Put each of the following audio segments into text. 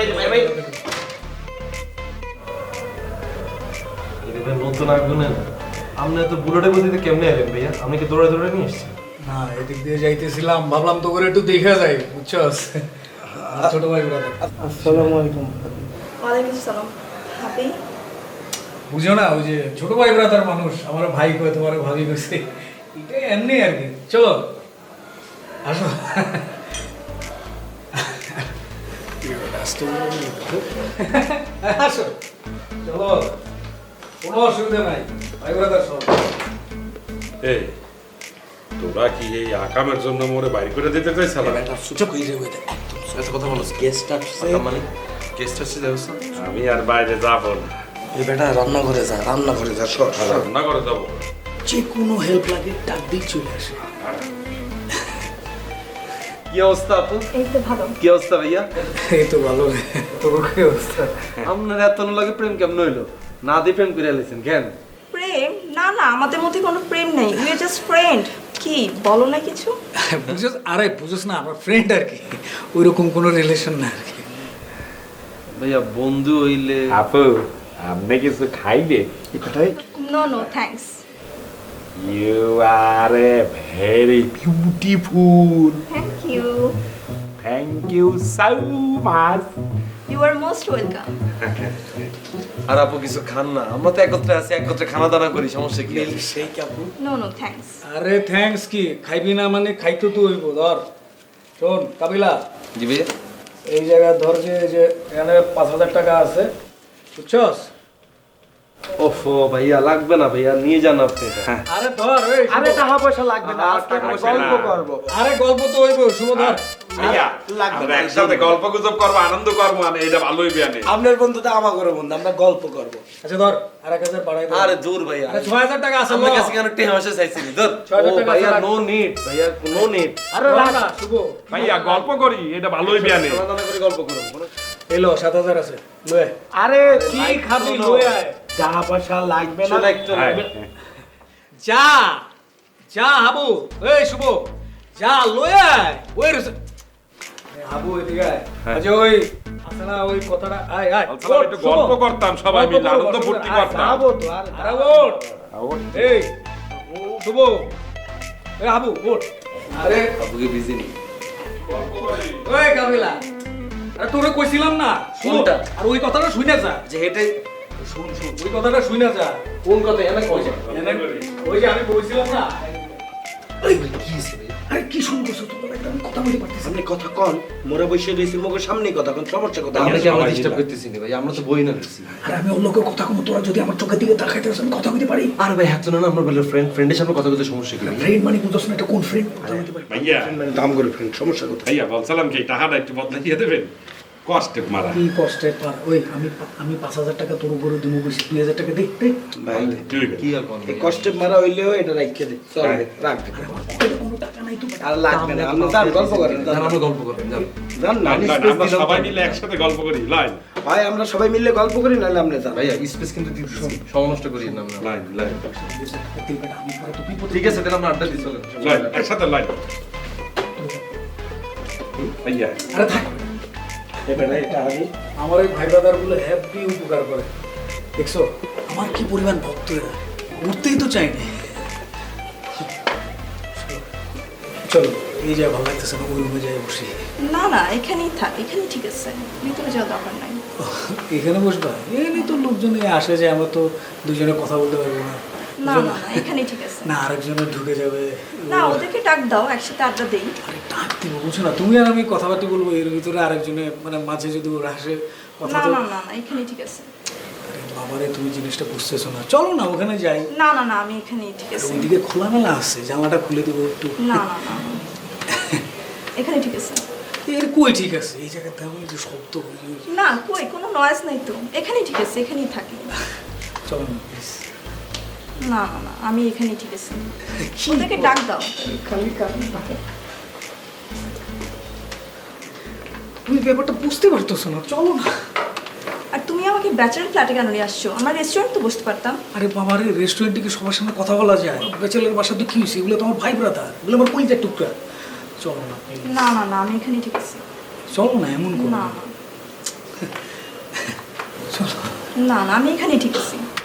এটা ভাই নতুন আগুনের আপনি তো বুলেটের গতিতে কেমনে এলেন ভাইয়া? আমি কি দৌড়ে দৌড়ে নিয়ে এসেছি? না এদিক দিয়ে যাইতেছিলাম। ভাবলাম তো করে একটু দেখা যায় বুঝছস? ছোট ভাই ব্রাদার আসসালামু আলাইকুম। ওয়ালাইকুম সালাম হাবি বুঝো না ওই যে ছোট ভাই ব্রাদার মানুষ আমার ভাই কয় তোমার ভাবি কইছে। এটাই এমনি আর কি। চলো আসো। আসো। চলো। কোনো অসুবিধা নাই। ভাই ব্রাদার সব এই তোরা কি এই আকামের জন্য মোরে বাইর করে দিতে চাইছিলাম চুপ হয়ে যাবে এত কথা বলো। গেস্ট আসছে মানে? গেস্ট আসছে যাব আমি আর বাইরে যাব না। এই বেটা রান্না করে যা রান্না করে যা। রান্না করে যাব। যে কোনো হেল্প লাগে ডাক দিয়ে চলে আসে কি অবস্থা আপু? এই তো ভালো। কি অবস্থা ভাইয়া? এই তো ভালো। তোর কি অবস্থা। আপনার এত লাগে প্রেম কেমন হইল? না দিয়ে প্রেম করে আলেছেন কেন? প্রেম? না না আমাদের মধ্যে কোনো প্রেম নেই। উই আর জাস্ট ফ্রেন্ড কি বলো না কিছু? বুঝছ আরে বুঝছ না আমার ফ্রেন্ড আর কি। ওইরকম কোনো রিলেশন না আর কি। ভাইয়া বন্ধু হইলে আপু আপনি কিছু খাইবে no no thanks you are a very beautiful you thank you so much you are most welcome আর আপু কিছু খান না। আমরা তো একত্রে আছি একত্রে খানা দানা করি সমস্যা কি? সেই কাপু নো নো থ্যাঙ্কস আরে থ্যাঙ্কস কি? খাইবি না মানে খাইতো তো হইব ধর। শোন কাবিলা। জি ভাইয়া এই জায়গায় ধর যে এখানে পাঁচ হাজার টাকা আছে বুঝছস? ওফো ভাইয়া লাগবে না ভাইয়া নিয়ে যান আপনি আরে ধর আরে টাকা পয়সা লাগবে না আজকে গল্প করব। আরে গল্প তো হইব শুভ ধর। ভাইয়া লাগবে আমরা না। একসাথে গল্প গুজব করব আনন্দ করব মানে এটা ভালোই বিয়ানে আপনার বন্ধুটা আমার করে বন্ধু আমরা গল্প করব। আচ্ছা ধর আর এক হাজার বাড়াই আরে দূর ভাইয়া। আরে ছয় হাজার টাকা আছে আমার কাছে কেন টেহা মাসে চাইছিলি? ধর। ছয় হাজার টাকা ভাইয়া নো নিড ভাইয়া নো নিড আরে রাখ। শুভ। ভাইয়া গল্প করি এটা ভালোই বিয়ানে করে গল্প করুন এলো সাত হাজার আছে। আরে কি খাবি লয়ে আয়। টাকা পয়সা লাগবে না লাগবে। যা যা হাবু। এই শুভ। যা লয়ে আয়। ওই হাবু এদিকে আয়। হ্যাঁ। আচ্ছা ওই আছে ওই কথাটা আয় আয়। একটু গল্প করতাম সবাই মিলে আনন্দ ফুর্তি করতাম। যাব তো আর আরে ওঠ। এই শুভ। এই হাবু ওঠ। আরে। বিজি নেই। ওই কাবিলা আরে তোরে কইছিলাম না শুন কোনটা? আর ওই কথাটা শুনে যা। যে হেঁটে শুন শুন ওই কথাটা শুনে যা। কোন কথা এনে কই এনে- ওই যে আমি বলছিলাম না? আরে কি শুন করছ তুমি একদম কথা বলতে পারতেছ আপনি কথা কন মোরা বসে রইছি মুখের সামনে কথা কোন সমস্যা কথা আমরা কি আমরা ডিস্টার্ব করতেছি না ভাই? আমরা তো বই না করছি আর আমি অন্য কেউ কথা কম তোরা যদি আমার চোখের দিকে তাকাইতে আমি কথা কইতে পারি। আর ভাই হাত না আমরা বলে ফ্রেন্ড ফ্রেন্ডের সামনে কথা বলতে সমস্যা কি? ফ্রেন্ড মানে বুঝছ না এটা কোন ফ্রেন্ড পারি। ভাইয়া মানে দাম করে ফ্রেন্ড সমস্যা কোথায়? ভাইয়া বলছিলাম কি টাকাটা একটু বদলাইয়ে দেবেন? কষ্টে মারা। কি কষ্টে পার ওই আমি আমি পাঁচ হাজার টাকা তোর উপরে দিমু কইছি দুই হাজার টাকা দেখতে। ভাই কি আর কষ্টে মারা হইলেও এটা রাখতে দে চল। রাখ। কোনো টাকা নাই তো আর লাগবে না আপনি তার গল্প করেন জান, আমরা গল্প না আমরা সবাই মিলে একসাথে গল্প করি লাইন। ভাই আমরা সবাই মিলে গল্প করি নাহলে যান। ভাইয়া স্পেস কিন্তু দিতেছি সময় নষ্ট করি না আমরা। Line line. ঠিক আছে তাহলে আমরা আড্ডা দিই চলেন। লাইন একসাথে লাইন। ভাইয়া। আরে থাক। এবারে এটা আমি আমার ওই ভাই ব্রাদারগুলো হ্যাপি উপকার করে। দেখছ? আমার কি পরিমাণ ভক্ত এরা? উঠতেই তো চাইনি চলো এই জায়গায় ভালো লাগতেছে না ওই রুমে যাই বসি। না না এখানেই থাক এখানেই ঠিক আছে। ভিতরে যাওয়ার দরকার নাই। এখানে বসবা? এখানে তো লোকজন আসে যে আমরা তো দুজনে কথা বলতে পারব না। না না এখানেই ঠিক আছে। না আরেকজনে ঢুকে যাবে। না ওদেরকে ডাক দাও একসাথে আড্ডা দেই। আরে ডাক দিব বুঝছ না? তুমি আর আমি কথাবার্তা বলব এর ভিতরে আরেকজনে মানে মাঝে যদি ওরা আসে কথা না না না এখানেই ঠিক আছে। বাবারে তুমি জিনিসটা বুঝতেছো না। চলো না ওখানে যাই। না না না আমি এখানেই ঠিক আছে। ওইদিকে খোলামেলা আছে জানলাটা খুলে দেবো একটু। না না না এখানে ঠিক আছে। এর কই ঠিক আছে এই জায়গাতে আমি যে শব্দ না কই কোনো নয়েজ নাই তো। এখানেই ঠিক আছে এখানেই থাকি। চলো না প্লিজ না না না আমি এখানেই ঠিক আছে। ওদেরকে ডাক দাও। খালি তুমি ব্যাপারটা বুঝতে পারতেছো না চলো না। আর তুমি আমাকে ব্যাচেলার ফ্ল্যাটে কেন নিয়ে আসছো? আমরা রেস্টুরেন্ট তো বসতে পারতাম। আরে বাবা রে রেস্টুরেন্টে কি সবার সামনে কথা বলা যায়। বেচেলের বাসা তো কি হয়েছে? এগুলো তো আমার ভাই ব্রাদার এগুলো আমার কলিজার টুকরা। চলো না না না না আমি এখানেই ঠিক আছে। চলো না এমন করো না না। না। না না আমি এখানেই ঠিক আছি।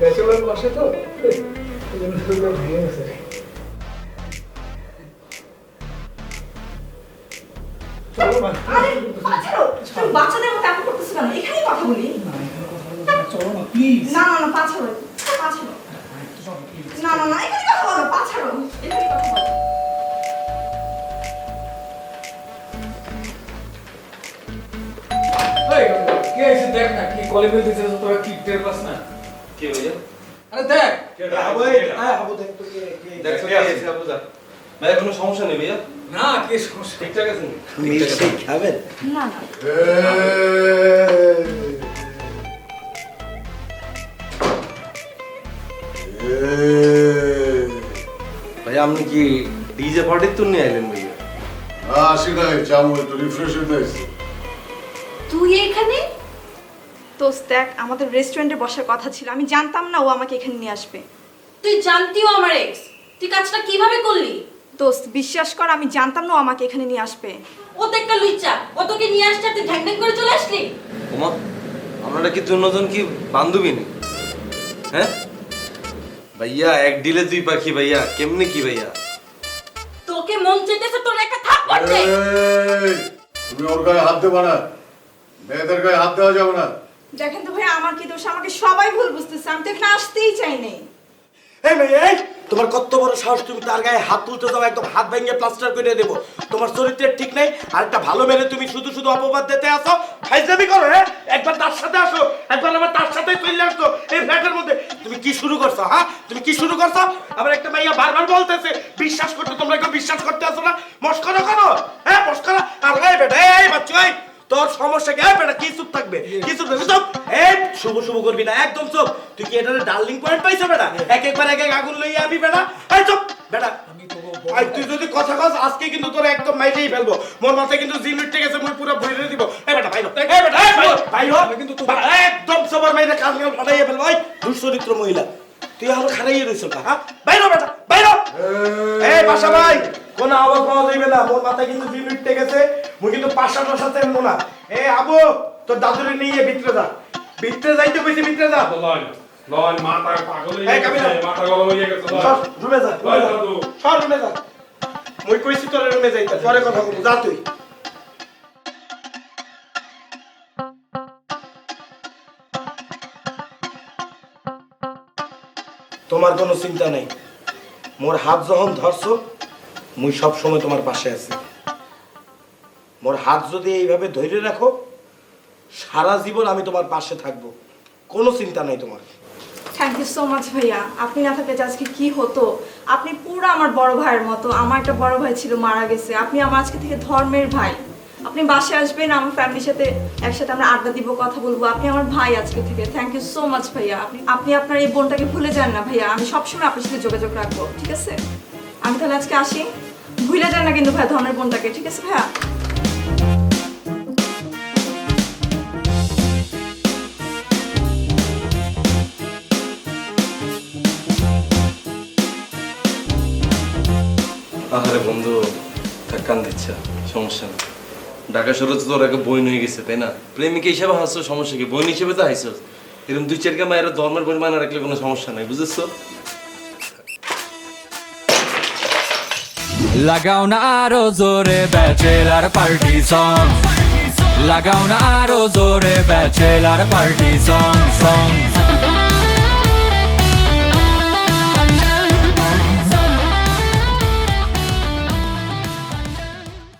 ব্যাচেলার বসে তো ওই জন্য শরীরটা ভেঙে গেছে চলো মা আরে পাছাড়ো, তুমি বাচ্চাদের মতো এমন করতেছো কেন? এখানেই কথা বলি। চলো না প্লিজ না না না পাছাড়ো, পাছাড়ো। না না না এখানে কথা বলো, পাছাড়ো। এখানে কথা বলো। এই কে এসে দেখ না কি কলে দিতেছ তোরা কি টের পাস না কি ভাইয়া আরে দেখ। দেখছ কি আছে আপু যা ভাইয়া কোনো সমস্যা নেই ভাইয়া? না কে সমস্যা? ঠিকঠাক আছে মিষ্টি খাবেন? না না। ভাইয়া আপনি কি ডিজে পার্টির তো নিয়ে আইলেন ভাইয়া? আসি নাই একটু রিফ্রেশ হয়ে তুই এখানে? দোস্ত দেখ আমাদের রেস্টুরেন্টে বসার কথা ছিল। আমি জানতাম না ও আমাকে এখানে নিয়ে আসবে। তুই জানতিও আমার এক্স তুই কাজটা কীভাবে করলি? দোস্ত বিশ্বাস কর আমি জানতাম না ও আমাকে এখানে নিয়ে আসবে। ও তো একটা লুইচা ও তোকে নিয়ে আসছে তুই ঢ্যাং ঢ্যাং করে চলে আসলি? ওমা আপনারা কি দুজন কি বান্ধবী নি? হ্যাঁ? ভাইয়া এক ডিলে দুই পাখি ভাইয়া কেমনে কি ভাইয়া? তোকে মন চেতেছে তোর একটা থাপ্পড় দে। তুমি ওর গায়ে হাত দেবা না। মেয়েদের গায়ে হাত দেওয়া যাবে না। দেখেন তো ভাই, আমার কি দোষ? আমাকে সবাই ভুল বুঝতেছে। আমি তো এখানে আসতেই চাই নাই। মেয়ে তোমার কত বড় সাহস, তুমি তার গায়ে হাত তুলতে যাও, একদম হাত ভেঙে প্লাস্টার করে তোমার চরিত্রের ঠিক নেই আর একটা ভালো তুমি শুধু শুধু অপবাদ দিতে আসো, ফাইজলামি করো হ্যাঁ? একবার তার সাথে আসো, একবার আবার তার সাথে চলে এই ফ্ল্যাটের মধ্যে। তুমি কি শুরু করছ হ্যাঁ? তুমি কি শুরু করছ? আবার একটা মাইয়া বারবার বলতেছে, বিশ্বাস করতে, তোমরা কেউ বিশ্বাস করতে আসো না। মস্করা করো হ্যাঁ মস্করা। আর এই বেটা এই বাচ্চা, এই। তোর সমস্যা কি থাকবে। কি চুপ চুপ। এই শুভ শুভ করবি না একদম চুপ। তুই কি এটারে ডার্লিং পয়েন্ট পাইছো বেটা? এক একবার এক এক আগুন লইয়া আবি বেটা। এই চুপ। বেটা আই তুই যদি কথা কস আজকে কিন্তু তোর একদম মাইরেই ফেলব। মোর মাথায় কিন্তু জিম উঠে গেছে মুই পুরো ভরে দিব। এই বেটা এই বেটা এই কিন্তু তুই একদম সবার মাইরে ফাটাইয়া ফেলব। দুশ্চরিত্র মহিলা। তুই আমার খারাইয়ে রইছ না হ্যাঁ? বাইরো বেটা বাইরো এই। বাসা ভাই কোন আওয়াজ পাওয়া যাইবে না। মোর মাথায় কিন্তু জিম উঠে গেছে মুই কিন্তু পাশা পাশা তেমন না। এ আবু! তোর দাদুরে নিয়ে ভিতরে যা। ভিতরে যাইতে কইছি ভিতরে যা। লন লন মাথা পাগল হয়ে গেছে মাথা গরম হয়ে গেছে সর রুমে যা রুমে দাদু। সর রুমে যা। মুই কইছি তোর রুমে যাইতা। পরে কথা বলব। যা তুই। তোমার কোনো চিন্তা নাই। মোর হাত যখন ধরছো মুই সব সময় তোমার পাশে আছি। মোর হাত যদি এইভাবে ধরে রাখো সারা জীবন আমি তোমার পাশে থাকব। কোনো চিন্তা নাই তোমার। থ্যাংক ইউ সো মাচ ভাইয়া। আপনি না থাকলে আজকে কি হতো? আপনি পুরো আমার বড় ভাইয়ের মতো। আমার একটা বড় ভাই ছিল, মারা গেছে। আপনি আমার আজকে থেকে ধর্মের ভাই। আপনি বাসে আসবেন আমার ফ্যামিলির সাথে একসাথে আমরা আড্ডা দিব, কথা বলব। আপনি আমার ভাই আজকে থেকে। থ্যাংক ইউ সো মাচ ভাইয়া। আপনি আপনি আপনার এই বোনটাকে ভুলে যান না ভাইয়া। আমি সবসময় আপনার সাথে যোগাযোগ রাখব, ঠিক আছে? আমি তাহলে আজকে আসি। ভুলে যান না কিন্তু ভাইয়া ধর্মের বোনটাকে, ঠিক আছে ভাইয়া? আহারে বন্ধু কান দিচ্ছে, সমস্যা নেই। ঢাকা শহরে তো তোর একটা বই হয়ে গেছে, তাই না? প্রেমিকা হিসেবে হাসছো, সমস্যা কি? বই হিসেবে তো হাসছো। এরকম দুই চারটা মায়ের ধর্মের বই মানে রাখলে কোনো সমস্যা নাই, বুঝেছ? লাগাও না আরও জোরে ব্যাচেলার পার্টি সং লাগাও না আরও জোরে ব্যাচেলার পার্টি সং সং